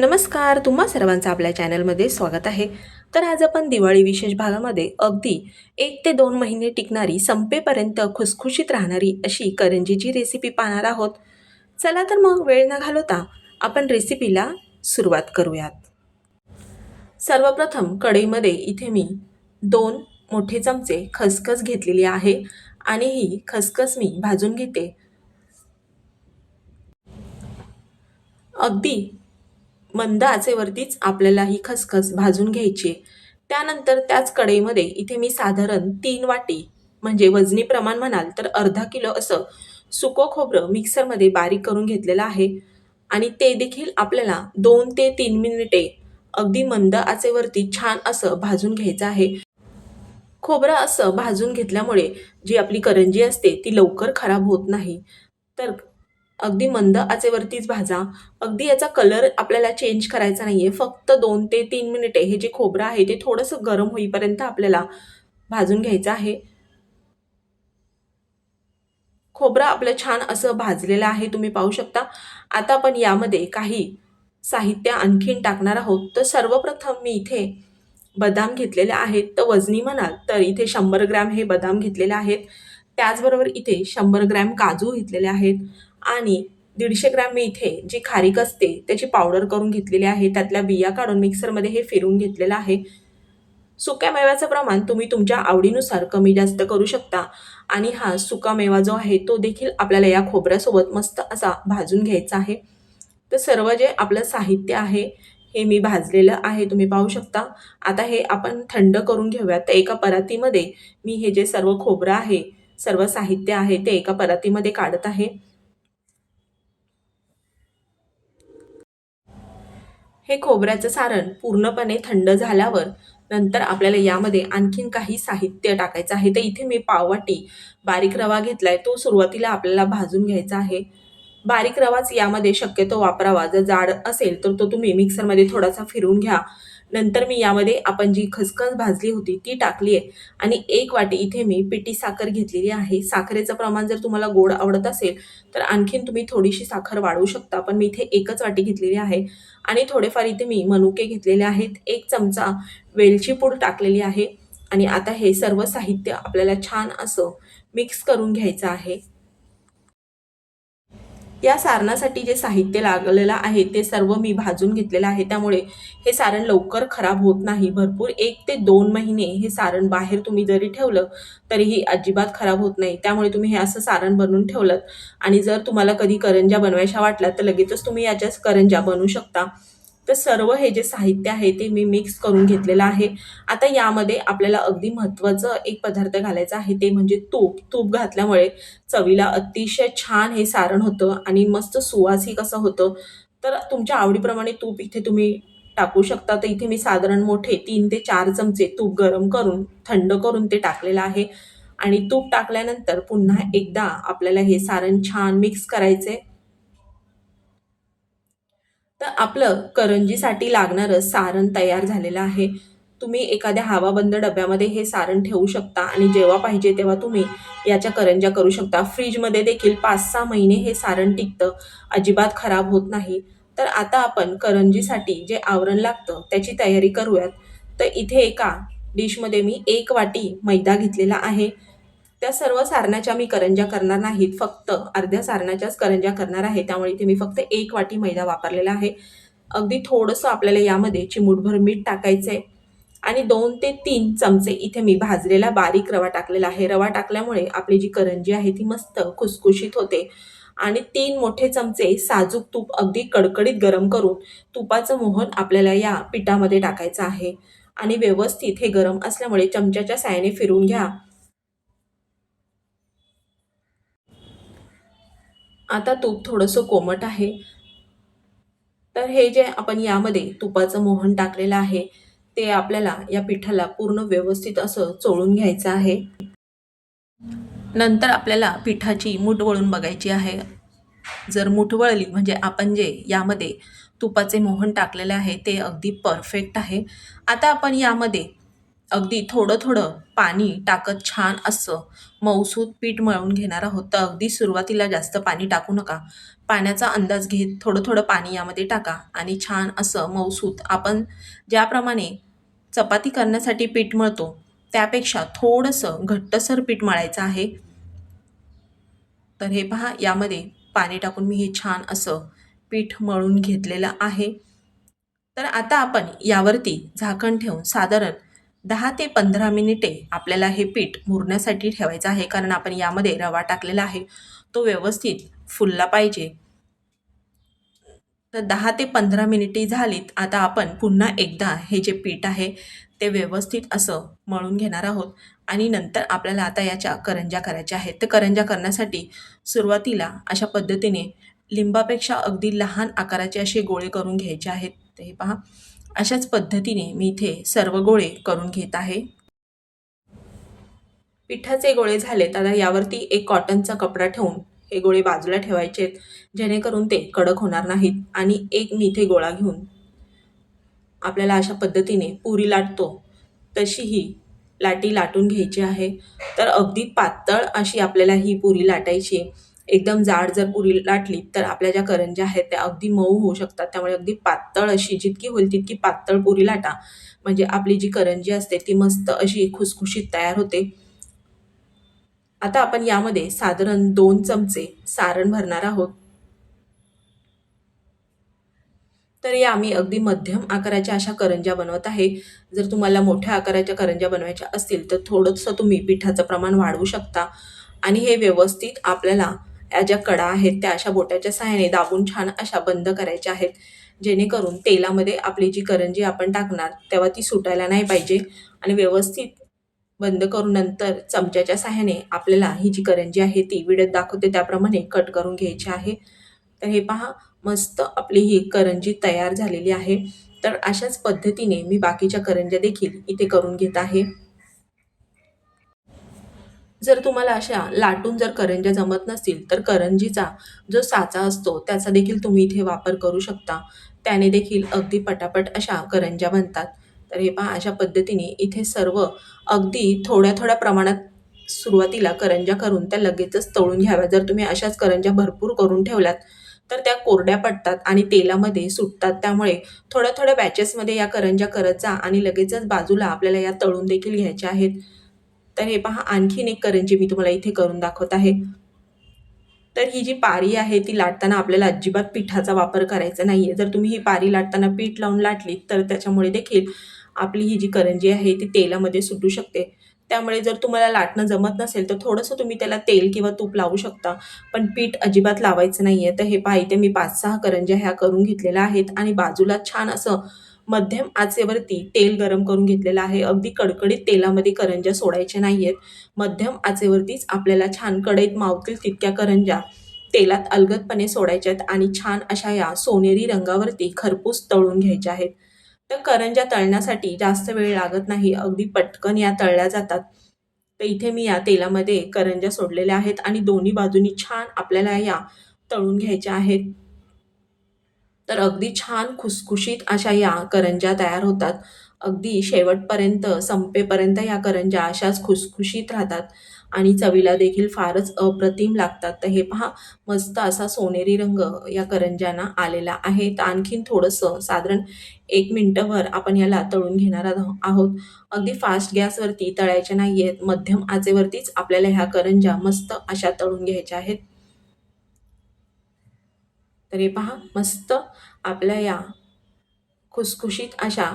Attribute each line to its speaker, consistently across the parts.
Speaker 1: नमस्कार तुम्हा सर्वांचं आपल्या चॅनलमध्ये स्वागत आहे. तर आज आपण दिवाळी विशेष भागामध्ये अगदी एक ते दोन महिने टिकणारी संपेपर्यंत खुसखुशीत राहणारी अशी करंजीची रेसिपी पाहणार आहोत. चला तर मग वेळ न घालवता आपण रेसिपीला सुरुवात करूयात. सर्वप्रथम कढईमध्ये इथे मी दोन मोठे चमचे खसखस घेतलेली आहे आणि ही खसखस मी भाजून घेते. अगदी मंद आचेवरतीच आपल्याला ही खसखस भाजून घ्यायची. त्यानंतर त्याच कढईमध्ये इथे मी साधारण तीन वाटी म्हणजे वजनी प्रमाण म्हणाल तर अर्धा किलो असं सुकं खोबरं मिक्सरमध्ये बारीक करून घेतलेलं आहे. आणि ते देखील आपल्याला दोन ते तीन मिनिटे अगदी मंद आचेवरती छान असं भाजून घ्यायचं आहे. खोबरं असं भाजून घेतल्यामुळे जी आपली करंजी असते ती लवकर खराब होत नाही. तर अगदी मंद आचेवरतीच भाजा. अगदी याचा कलर आपल्याला चेंज करायचा नाही आहे फक्त दोन ते तीन मिनिटे हे जे खोबरं आहे ते थोडंसं गरम होईपर्यंत आपल्याला भाजून घ्यायचं आहे. खोबरं आपलं छान असं भाजलेलं आहे तुम्ही पाहू शकता. आता आपण यामध्ये काही साहित्य आणखीन टाकणार आहोत. तर सर्वप्रथम मी इथे बदाम घेतलेले आहेत. तर वजनी म्हणाल तर इथे शंभर ग्रॅम हे बदाम घेतलेले आहेत. त्याचबरोबर इथे शंभर ग्रॅम काजू घेतलेले आहेत. आणि दीडशे ग्रॅम मी इथे जी खारीक असते त्याची पावडर करून घेतलेली आहे. त्यातल्या बिया काढून मिक्सरमध्ये हे फिरून घेतलेलं आहे. सुक्या मेव्याचं प्रमाण तुम्ही तुमच्या आवडीनुसार कमी जास्त करू शकता. आणि हा सुका मेवा जो आहे तो देखील आपल्याला या खोबऱ्यासोबत मस्त असा भाजून घ्यायचा आहे. तर सर्व जे आपलं साहित्य आहे हे मी भाजलेलं आहे तुम्ही पाहू शकता. आता हे आपण थंड करून घेऊयात. तर एका परातीमध्ये मी हे जे सर्व खोबरं आहे सर्व साहित्य आहे ते एका परातीमध्ये काढत आहे. हे खोबऱ्याचं सारण पूर्णपणे थंड झाल्यावर नंतर आपल्याला यामध्ये आणखीन काही साहित्य टाकायचं आहे. तर इथे मी पाववाटी बारीक रवा घेतला आहे तो सुरुवातीला आपल्याला भाजून घ्यायचा आहे. बारीक रवाच यामध्ये शक्यतो वापरावा. जर जाड असेल तर तो तुम्ही मिक्सरमध्ये थोडासा फिरून घ्या. नंतर मी यामध्ये आपण जी खसखस भाजली होती ती टाकली आहे आणि एक वाटी इथे मी पिटी साखर घेतलेली आहे. साखरेचं प्रमाण जर तुम्हाला गोड आवडत असेल तर आणखीन तुम्ही थोडीशी साखर वाढवू शकता. पण मी इथे एकच वाटी घेतलेली आहे. आणि थोडेफार इथे मी मनुके घेतलेले आहेत. एक चमचा वेलची पूड टाकलेली आहे. आणि आता हे सर्व साहित्य आपल्याला छान असं मिक्स करून घ्यायचं आहे. या सारणासाठी जे साहित्य लागलेलं आहे ते सर्व मी भाजून घेतलेलं आहे. त्यामुळे हे सारण लवकर खराब होत नाही. भरपूर एक ते दोन महिने हे सारण बाहेर तुम्ही जरी ठेवलं तरीही अजिबात खराब होत नाही. त्यामुळे तुम्ही हे असं सारण बनवून ठेवलं आणि जर तुम्हाला कधी करंज्या बनवायच्या वाटल्या तर लगेचच तुम्ही याच्याच करंज्या बनवू शकता. तर सर्व हे जे साहित्य आहे ते मी मिक्स करून घेतलेलं आहे. आता यामध्ये आपल्याला अगदी महत्त्वाचं एक पदार्थ घालायचा आहे ते म्हणजे तूप. तूप घातल्यामुळे चवीला अतिशय छान हे सारण होतं आणि मस्त सुवासही कसं होतं. तर तुमच्या आवडीप्रमाणे तूप इथे तुम्ही टाकू शकता. तर इथे मी साधारण मोठे तीन ते चार चमचे तूप गरम करून थंड करून ते टाकलेलं आहे. आणि तूप टाकल्यानंतर पुन्हा एकदा आपल्याला हे सारण छान मिक्स करायचे तर आपलं करंजीसाठी लागणारं सारण तयार झालेलं आहे. तुम्ही एखाद्या हवाबंद डब्यामध्ये हे सारण ठेवू शकता आणि जेव्हा पाहिजे तेव्हा तुम्ही याच्या करंज्या करू शकता. फ्रीजमध्ये देखील पाच सहा महिने हे सारण टिकतं. अजिबात खराब होत नाही. तर आता आपण करंजीसाठी जे आवरण लागतं त्याची तयारी करूयात. तर इथे एका डिशमध्ये मी एक वाटी मैदा घेतलेला आहे. त्या सर्व सारणाच्या मी करंज्या करणार नाहीत. फक्त अर्ध्या सारणाच्याच करंज्या करणार आहे. त्यामुळे इथे मी फक्त एक वाटी मैदा वापरलेला आहे. अगदी थोडंसं आपल्याला यामध्ये चिमूटभर मीठ टाकायचं आहे आणि दोन ते तीन चमचे इथे मी भाजलेला बारीक रवा टाकलेला आहे. रवा टाकल्यामुळे आपली जी करंजी आहे ती मस्त खुसखुशीत होते. आणि तीन मोठे चमचे साजूक तूप अगदी कडकडीत गरम करून तुपाचं मोहन आपल्याला या पिठामध्ये टाकायचं आहे. आणि व्यवस्थित हे गरम असल्यामुळे चमच्याच्या सायाने फिरून घ्या. आता तूप थोडंसं कोमट आहे. तर हे जे आपण यामध्ये तुपाचं मोहन टाकलेलं आहे ते आपल्याला या पिठाला पूर्ण व्यवस्थित असं चोळून घ्यायचं आहे. नंतर आपल्याला पिठाची मूठ वळून बघायची आहे. जर मूठ वळली म्हणजे आपण जे यामध्ये तुपाचे मोहन टाकलेले आहे ते अगदी परफेक्ट आहे. आता आपण यामध्ये अगदी थोडं थोडं पाणी टाकत छान असं मऊसूत पीठ मळून घेणार आहोत. तर अगदी सुरुवातीला जास्त पाणी टाकू नका. पाण्याचा अंदाज घेत थोडं थोडं पाणी यामध्ये टाका आणि छान असं मऊसूत आपण ज्याप्रमाणे चपाती करण्यासाठी पीठ मळतो त्यापेक्षा थोडंसं घट्टसर पीठ मळायचं आहे. तर हे पहा यामध्ये पाणी टाकून मी हे छान असं पीठ मळून घेतलेलं आहे. तर आता आपण यावरती झाकण ठेवून साधारण दहा ते पंधरा मिनिटे आपल्याला हे पीठ मुरण्यासाठी ठेवायचं आहे कारण आपण यामध्ये रवा टाकलेला आहे. तो व्यवस्थित फुलला पाहिजे. तर दहा ते पंधरा मिनिटे झालीत. आता आपण पुन्हा एकदा हे जे पीठ आहे ते व्यवस्थित असं मळून घेणार आहोत. आणि नंतर आपल्याला आता याच्या करंज्या करायच्या आहेत. तर करंज्या करण्यासाठी सुरुवातीला अशा पद्धतीने लिंबापेक्षा अगदी लहान आकाराचे असे गोळे करून घ्यायचे आहेत. ते पहा. अशाच पद्धतीने मी इथे सर्व गोळे करून घेत आहे. पिठाचे गोळे झालेत आता यावरती एक कॉटनचा कपडा ठेवून हे गोळे बाजूला ठेवायचे आहेत. जेणेकरून ते कडक होणार नाहीत आणि एक मी इथे गोळा घेऊन आपल्याला अशा पद्धतीने पुरी लाटतो. तशी ही लाटी लाटून घ्यायची आहे. तर अगदी पातळ अशी आपल्याला ही पुरी लाटायची एकदम जाड जर पुरी लाटली तर आपल्या ज्या करंज्या आहेत त्या अगदी मऊ होऊ शकतात. त्यामुळे अगदी पातळ अशी जितकी होईल तितकी पातळ पुरी लाटा. म्हणजे आपली जी करंजी असते ती मस्त अशी खुसखुशीत तयार होते. आता आपण यामध्ये साधारण दोन चमचे सारण भरणार आहोत. तर या आम्ही अगदी मध्यम आकाराच्या अशा करंज्या बनवत आहे. जर तुम्हाला मोठ्या आकाराच्या करंज्या बनवायच्या असतील तर थोडंसं तुम्ही पिठाचं प्रमाण वाढवू शकता. आणि हे व्यवस्थित आपल्याला ज्या कडा आहेत त्या अशा बोटाच्या सहाय्याने दाबून छान अशा बंद करायच्या आहेत. जेणेकरून तेलामध्ये आपली जी करंजी आपण टाकणार तेव्हा ती सुटायला नाही पाहिजे आणि व्यवस्थित बंद करून नंतर चमच्याच्या सहाय्याने आपल्याला ही जी करंजी आहे ती विडत दाखवते. त्याप्रमाणे कट करून घ्यायची आहे. तर हे पहा मस्त आपली ही करंजी तयार झालेली आहे. तर अशाच पद्धतीने मी बाकीच्या करंज्या देखील इथे करून घेत आहे. जर तुम्हाला अशा लाटून जर करंज्या जमत नसतील तर करंजीचा जो साचा असतो त्याचा देखील तुम्ही इथे वापर करू शकता. त्याने देखील अगदी पटापट अशा करंज्या बनतात. तर हे पहा अशा पद्धतीने इथे सर्व अगदी थोड्या थोड्या प्रमाणात सुरुवातीला करंज्या करून त्या लगेचच तळून घ्याव्या. जर तुम्ही अशाच करंज्या भरपूर करून ठेवल्यात तर त्या कोरड्या पडतात आणि तेलामध्ये सुटतात. त्यामुळे थोड्या थोड्या बॅचेसमध्ये या करंज्या करत जा आणि लगेचच बाजूला आपल्याला या तळून देखील घ्यायच्या आहेत. तर हे पहा आणखीन एक करंजी मी तुम्हाला इथे करून दाखवत आहे. तर ही जी पारी आहे ती लाटताना आपल्याला अजिबात पिठाचा वापर करायचा नाही आहे जर तुम्ही ही पारी लाटताना पीठ लावून लाटली तर त्याच्यामुळे देखील आपली ही जी करंजी आहे ती तेलामध्ये सुटू शकते. त्यामुळे जर तुम्हाला लाटणं जमत नसेल तर थोडंसं तुम्ही त्याला तेल किंवा तूप लावू शकता. पण पीठ अजिबात लावायचं नाही आहे तर हे पहा इथे मी पाच सहा करंज्या ह्या करून घेतलेल्या आहेत आणि बाजूला छान असं मध्यम आचेवरती तेल गरम करून घेतलेलं आहे. अगदी कडकडीत तेलामध्ये करंज्या सोडायच्या नाही आहेत मध्यम आचेवरतीच आपल्याला छान कढईत मावतील तितक्या करंज्या तेलात अलगदपणे सोडायच्या आहेत आणि छान अशा या सोनेरी रंगावरती खरपूस तळून घ्यायच्या आहेत. तर करंज्या तळण्यासाठी जास्त वेळ लागत नाही. अगदी पटकन या तळल्या जातात. तर इथे मी या तेलामध्ये करंज्या सोडलेल्या आहेत आणि दोन्ही बाजूनी छान आपल्याला या तळून घ्यायच्या आहेत. तर अगदी छान खुसखुशीत अशा या करंज्या तयार होतात. अगदी शेवटपर्यंत संपेपर्यंत या करंज्या अशाच खुसखुशीत राहतात. आणि चवीला देखील फारच अप्रतिम लागतात. तर हे पहा मस्त असा सोनेरी रंग या करंज्यांना आलेला आहे. तर आणखीन थोडंसं साधारण एक मिनटंभर आपण याला तळून घेणार आहोत. अगदी फास्ट गॅसवरती तळायच्या नाही आहेत मध्यम आचेवरतीच आपल्याला ह्या करंज्या मस्त अशा तळून घ्यायच्या आहेत. तर हे पहा मस्त आपल्या या खुसखुशीत अशा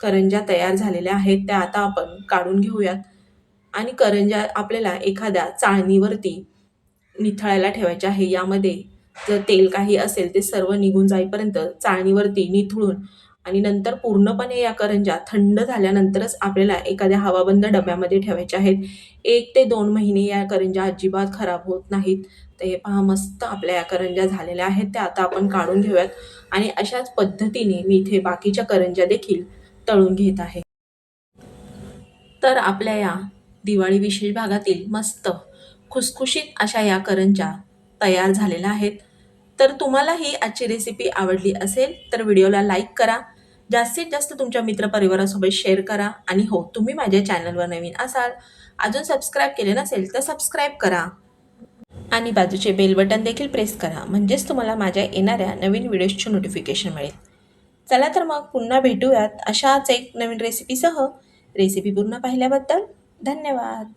Speaker 1: करंज्या तयार झालेल्या आहेत त्या आता आपण काढून घेऊयात. आणि करंज्या आपल्याला एखाद्या चाळणीवरती निथळायला ठेवायच्या आहे. यामध्ये जर तेल काही असेल ते सर्व निघून जाईपर्यंत चाळणीवरती निथळून आणि नंतर पूर्णपणे या करंज्या थंड झाल्यानंतरच आपल्याला एखाद्या हवाबंद डब्यामध्ये ठेवायच्या आहेत. एक ते दोन महिने या करंज्या अजिबात खराब होत नाहीत. तर हे पहा मस्त आपल्या या करंज्या झालेल्या आहेत. त्या आता आपण काढून घेऊयात. आणि अशाच पद्धतीने मी इथे बाकीच्या करंज्या देखील तळून घेत आहे. तर आपल्या या दिवाळी विशेष भागातील मस्त खुसखुशीत अशा या करंज्या तयार झालेल्या आहेत. तर तुम्हाला ही आजची रेसिपी आवडली असेल तर व्हिडिओला लाईक करा. जास्तीत जास्त तुमच्या मित्रपरिवारासोबत शेअर करा. आणि हो तुम्ही माझ्या चॅनलवर नवीन असाल अजून सबस्क्राईब केले नसेल तर सबस्क्राईब करा. आणि बाजूचे बेल बटन देखील प्रेस करा. म्हणजेच तुम्हाला माझ्या येणाऱ्या नवीन व्हिडिओजचे नोटिफिकेशन मिळेल. चला तर मग पुन्हा भेटूयात अशाच एक नवीन रेसिपीसह रेसिपी पूर्ण पाहिल्याबद्दल धन्यवाद.